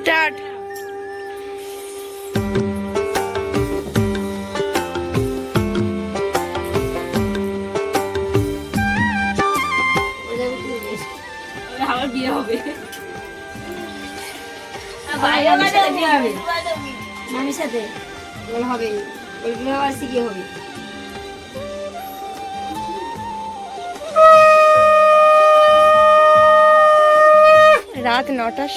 Start. আবার বিয়ে হবে। মামির সাথে। হবে। ওইগুলো আবার শিখে হবে। বলেছি নটার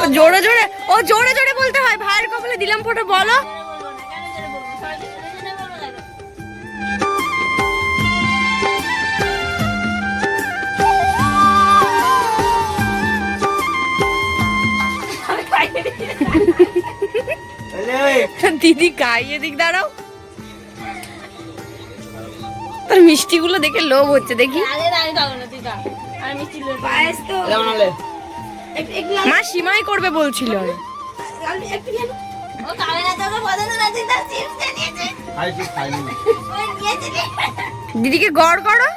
ও জোরে জোরে, ও জোরে জোরে বলতে হয়, ভাইয়ের কপালে দিলাম ফোটো, বলো। দিদি গাইয়ে এদিক দাঁড়াও। তোর মিষ্টিগুলো দেখে লোভ হচ্ছে দেখি। মা সীমাই করবে বলছিল। দিদিকে গড় করো।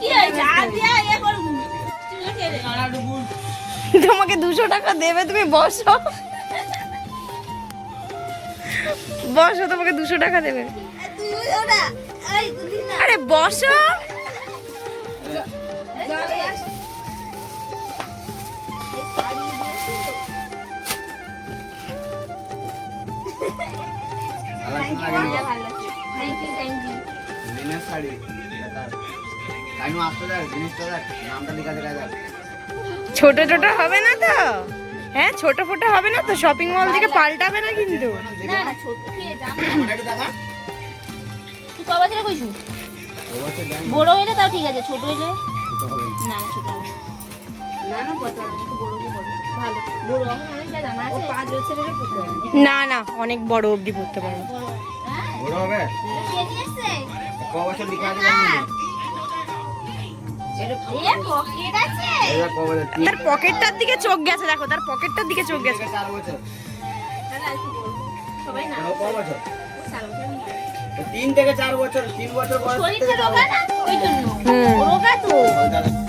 কি হয়েছে? তোমাকে দুশো টাকা দেবে, তুমি বসো। বসো, তোমাকে দুশো টাকা দেবে। আর বসো। লাগছে থ্যাংক ইউ থ্যাংক ইউ ছোট ছোট হবে না তো? হ্যাঁ ছোট ফোটো হবে না তো? শপিং মল থেকে পাল্টাবে না কিন্তু? না না বড় হইলে তাও ঠিক আছে ছোট হইলে? ছোট হবে হবে, বড় বড় অনেক জায়গা আছে পাঁচ বছরেরও করতে হবে। না না অনেক বড় অবধি পড়তে পারো বড় হ্যাঁ কে নিয়ে তার পকেটটার দিকে চোখ গেছে দেখো তার পকেটটার দিকে চোখ গেছে। তিন থেকে চার বছর তিন বছর বয়স জন্য।